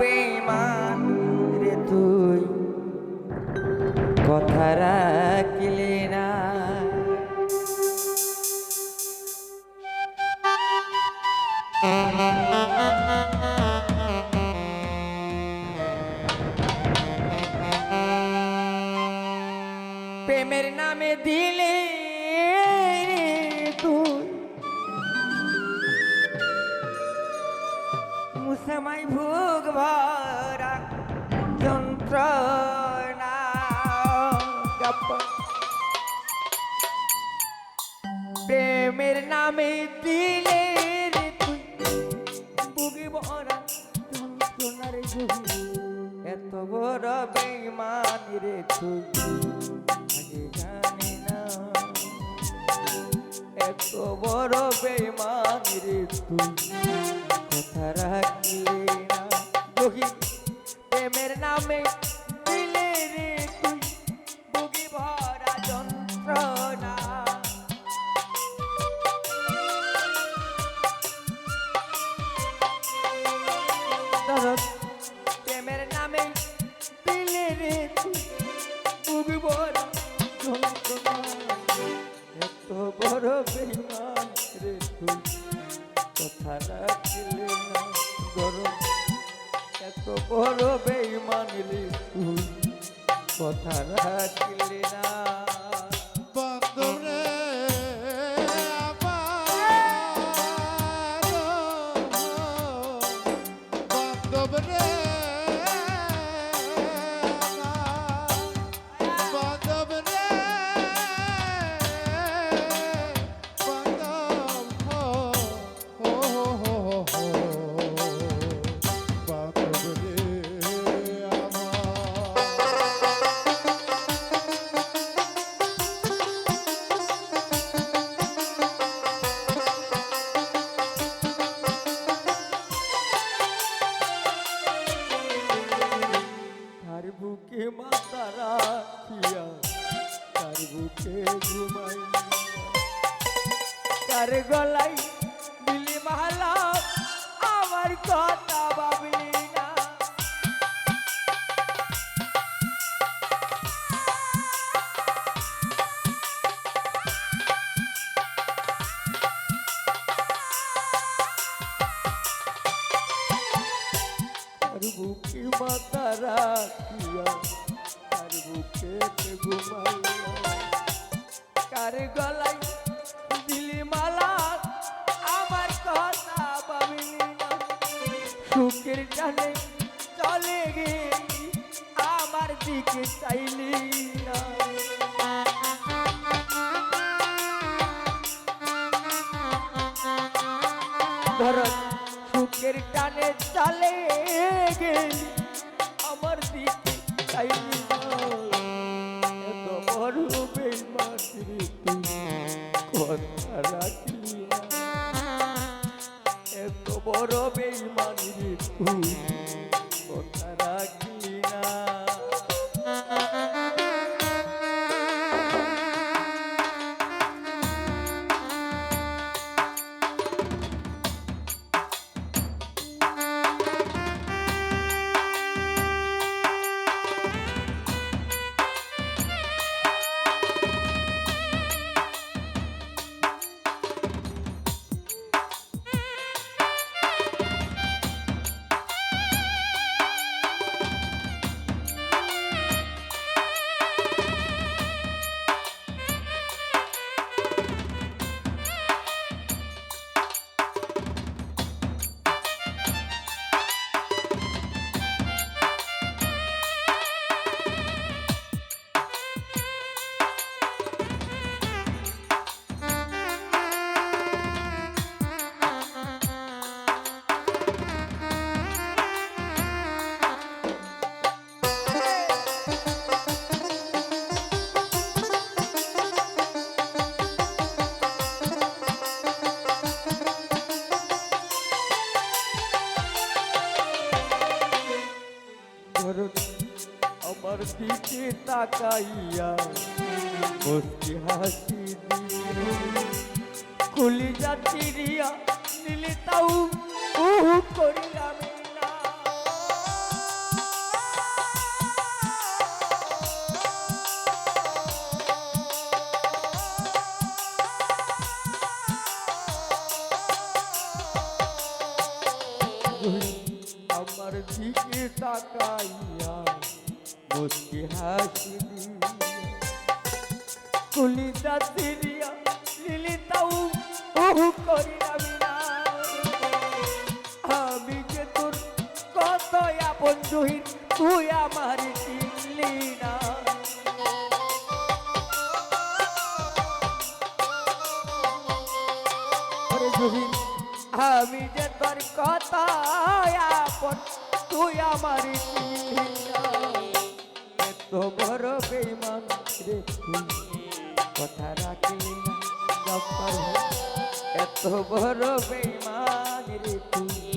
বেমান রে তুই। কথা রাখলি না। প্রেমের নামে দিলে তুই। সময় ভোগ ভরা যন্ত্রণা। প্রেমের নামে দিলে বড় বেইমান রে তুই কথা রাখিলে না। বন্ধুরে আমার বন্ধুরে বুকে মাতা রাখিয়া তার বুকে ঘুমাইয়া কার গল ভরত বুকের টানে চলে গেল আমার দিকে চাই এত কথা রাখলি এত বড় তুই তাকাইয়া মুস্কি হাসি খুলি জাতিরিয়া নিলে তাও উহু করিলাম আমার দিকে তাকাইয়া মুস্কি হাসি কুলিটা সিরিয়া লিলি তাও ওহু করি আমি যে তোর কত আপন জহির তুই আমার চিনলি না। আমি যে তোর কত আপন তুই আমার চিনলি এত বড় বেমান রে তুই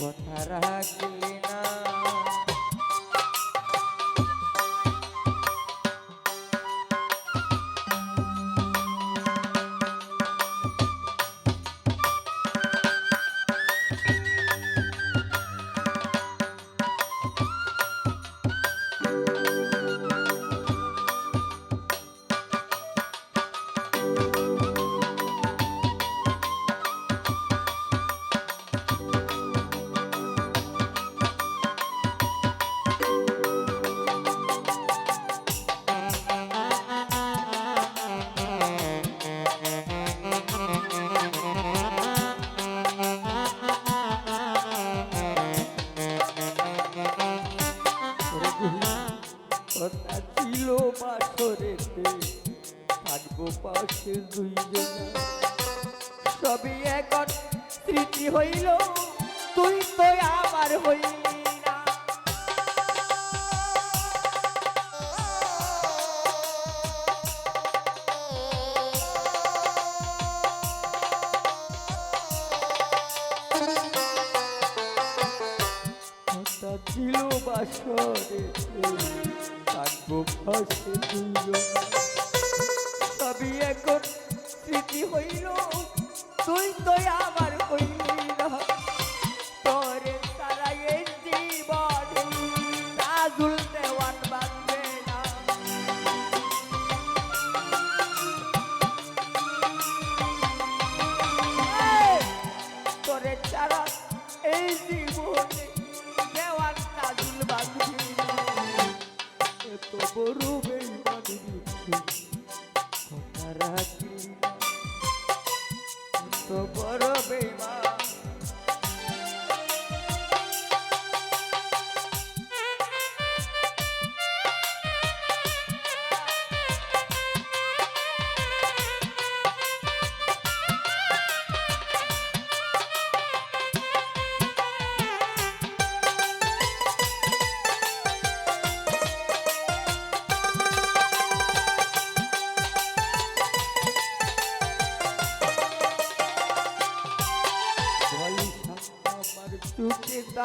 কথা রাখলি না। পাশে দুইজন। সবই এখন স্মৃতি হইল, তুই তো আমার হইলি না। ছিল বাসরে, থাকব পাশে দুইজন। সবই এখন স্মৃতি হইল তুই তো আমার হইলি।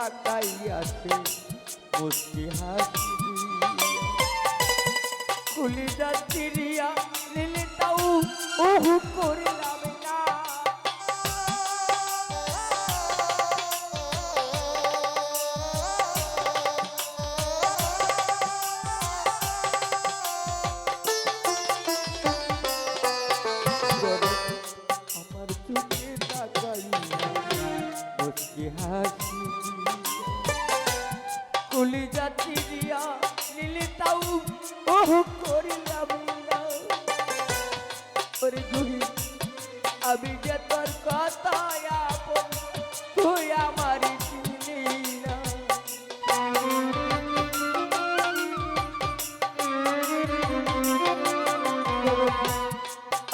তাকাইয়াছে মুস্কি হাসি খুলি যাচ্ছি রিয়া লিলি তাও ওহু করিলাম। কুলি যাচ্ছি দিয়া লিলি তাও ওহ। করিলাম ওরে গুহি আমি যে তোর কথা আপন তুই আমার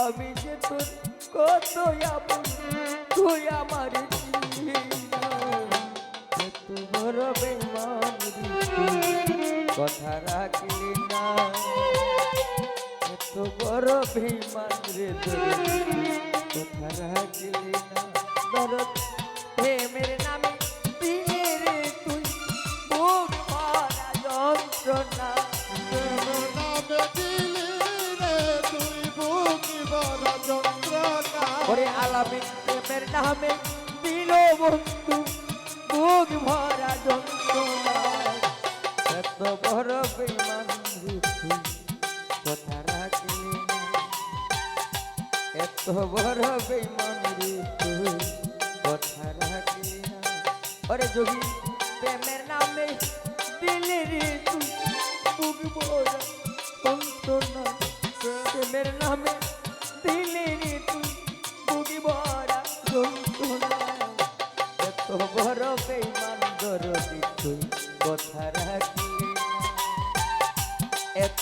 আমি যে তোর কত আপন তুই আমার বড় বেমান কথা রাখলি না। এত বড় বেমান রে কথা রাখলি না। দরদ প্রেমের নামে দিলে রে তুই বুক ভরা যন্ত্রণা। নামে আলামী প্রেমের নামে দিল বন্ধু। বুক ভরা যন্ত্রণা এত বড় বেমান কথা রাখলি এত বড় বেমান কথা রাখলি ওরে যোগী, প্রেমের নামে দিলে রে তুই বুক ভরা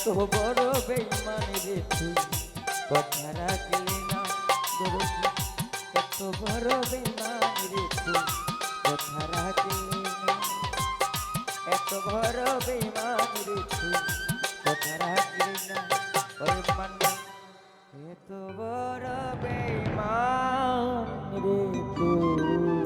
এত বড় বেইমান রে তুই। কথা রাখলি না দরদি এত বড় বেইমান রে তুই। কথা রাখলি না এত বড় বেইমান রে তুই।